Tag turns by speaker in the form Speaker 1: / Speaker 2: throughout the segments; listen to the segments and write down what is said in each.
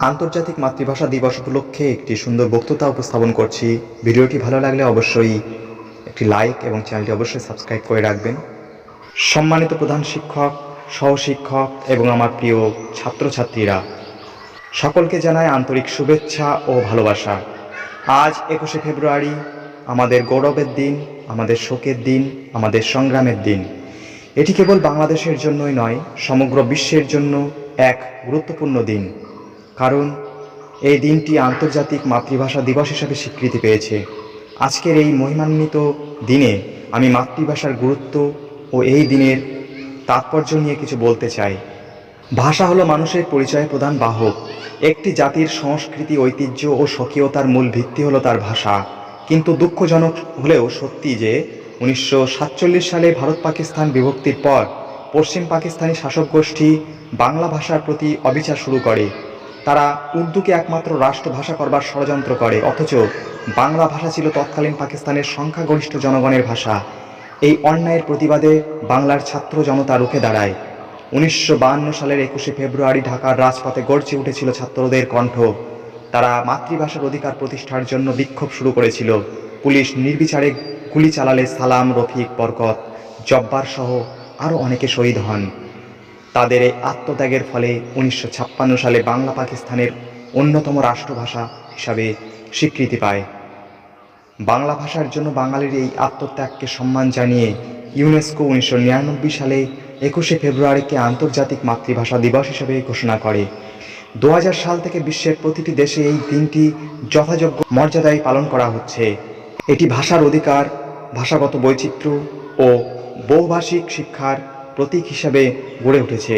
Speaker 1: আন্তর্জাতিক মাতৃভাষা দিবস উপলক্ষে একটি সুন্দর বক্তৃতা উপস্থাপন করছি। ভিডিওটি ভালো লাগলে অবশ্যই একটি লাইক এবং চ্যানেলটি অবশ্যই সাবস্ক্রাইব করে রাখবেন। সম্মানিত প্রধান শিক্ষক, সহশিক্ষক এবং আমার প্রিয় ছাত্রছাত্রীরা, সকলকে জানায় আন্তরিক শুভেচ্ছা ও ভালোবাসা। আজ একুশে ফেব্রুয়ারি, আমাদের গৌরবের দিন, আমাদের শোকের দিন, আমাদের সংগ্রামের দিন। এটি কেবল বাংলাদেশের জন্যই নয়, সমগ্র বিশ্বের জন্য এক গুরুত্বপূর্ণ দিন। কারণ এই দিনটি আন্তর্জাতিক মাতৃভাষা দিবস হিসাবে স্বীকৃতি পেয়েছে। আজকের এই মহিমান্বিত দিনে আমি মাতৃভাষার গুরুত্ব ও এই দিনের তাৎপর্য নিয়ে কিছু বলতে চাই। ভাষা হলো মানুষের পরিচয় প্রধান বাহক। একটি জাতির সংস্কৃতি, ঐতিহ্য ও স্বকীয়তার মূল ভিত্তি হলো তার ভাষা। কিন্তু দুঃখজনক হলেও সত্যি যে, উনিশশো সাতচল্লিশ সালে ভারত পাকিস্তান বিভক্তির পর পশ্চিম পাকিস্তানি শাসক গোষ্ঠী বাংলা ভাষার প্রতি অবিচার শুরু করে। তারা উর্দুকে একমাত্র রাষ্ট্রভাষা করবার ষড়যন্ত্র করে, অথচ বাংলা ভাষা ছিল তৎকালীন পাকিস্তানের সংখ্যাগরিষ্ঠ জনগণের ভাষা। এই অন্যায়ের প্রতিবাদে বাংলার ছাত্র জনতা রুখে দাঁড়ায়। উনিশশো সালের একুশে ফেব্রুয়ারি ঢাকার রাজপথে গর্জে উঠেছিল ছাত্রদের কণ্ঠ। তারা মাতৃভাষার অধিকার প্রতিষ্ঠার জন্য বিক্ষোভ শুরু করেছিল। পুলিশ নির্বিচারে গুলি চালালে সালাম, রফিক, বরকত জব্বার সহ আরও অনেকে শহীদ হন। তাদের এই আত্মত্যাগের ফলে উনিশশো ছাপ্পান্ন সালে বাংলা পাকিস্তানের অন্যতম রাষ্ট্রভাষা হিসাবে স্বীকৃতি পায়। বাংলা ভাষার জন্য বাঙালির এই আত্মত্যাগকে সম্মান জানিয়ে ইউনেস্কো উনিশশো নিরানব্বই সালে একুশে ফেব্রুয়ারিকে আন্তর্জাতিক মাতৃভাষা দিবস হিসেবে ঘোষণা করে। দু হাজার সাল থেকে বিশ্বের প্রতিটি দেশে এই দিনটি যথাযোগ্য মর্যাদায় পালন করা হচ্ছে। এটি ভাষার অধিকার, ভাষাগত বৈচিত্র্য ও বহুভাষিক শিক্ষার প্রতীক হিসাবে গড়ে উঠেছে।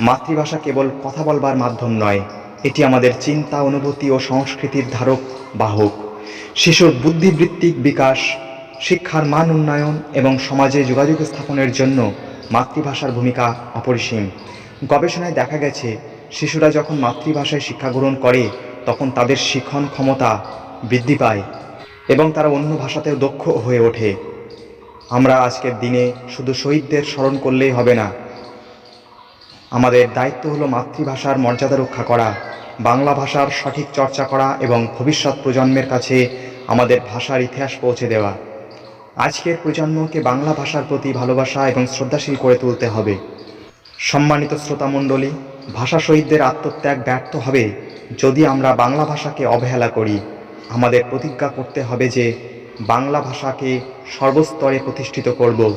Speaker 1: মাতৃভাষা কেবল কথা বলবার মাধ্যম নয়, এটি আমাদের চিন্তা, অনুভূতি ও সংস্কৃতির ধারক, বাহক। শিশুর বুদ্ধিবৃত্তিক বিকাশ, শিক্ষার মান উন্নয়ন এবং সমাজে যোগাযোগ স্থাপনের জন্য মাতৃভাষার ভূমিকা অপরিসীম। গবেষণায় দেখা গেছে, শিশুরা যখন মাতৃভাষায় শিক্ষা গ্রহণ করে, তখন তাদের শিখন ক্ষমতা বৃদ্ধি পায় এবং তারা অন্য ভাষাতেও দক্ষ হয়ে ওঠে। আমরা আজকের দিনে শুধু শহীদদের স্মরণ করলেই হবে না। আমাদের দায়িত্ব হলো মাতৃভাষার মর্যাদা রক্ষা করা, বাংলা ভাষার সঠিক চর্চা করা এবং ভবিষ্যৎ প্রজন্মের কাছে আমাদের ভাষার ইতিহাস পৌঁছে দেওয়া। আজকের প্রজন্মকে বাংলা ভাষার প্রতি ভালোবাসা এবং শ্রদ্ধাশীল করে তুলতে হবে। সম্মানিত শ্রোতামণ্ডলী ভাষা শহীদদের আত্মত্যাগ ব্যর্থ হবে যদি আমরা বাংলা ভাষাকে অবহেলা করি। আমাদের প্রতিজ্ঞা করতে হবে যে বাংলা ভাষাকে সর্বস্তরে প্রতিষ্ঠিত করব।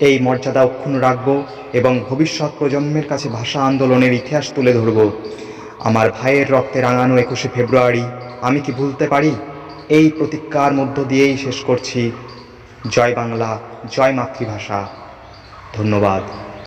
Speaker 1: এই মর্যাদা অক্ষুণ্ণ রাখব এবং ভবিষ্যৎ প্রজন্মের কাছে ভাষা আন্দোলনের ইতিহাস তুলে ধরব। আমার ভাইয়ের রক্তে রাঙানো একুশে ফেব্রুয়ারি, আমি কি ভুলতে পারি? এই প্রতিজ্ঞার মধ্য দিয়েই শেষ করছি। জয় বাংলা, জয় মাতৃভাষা। ধন্যবাদ।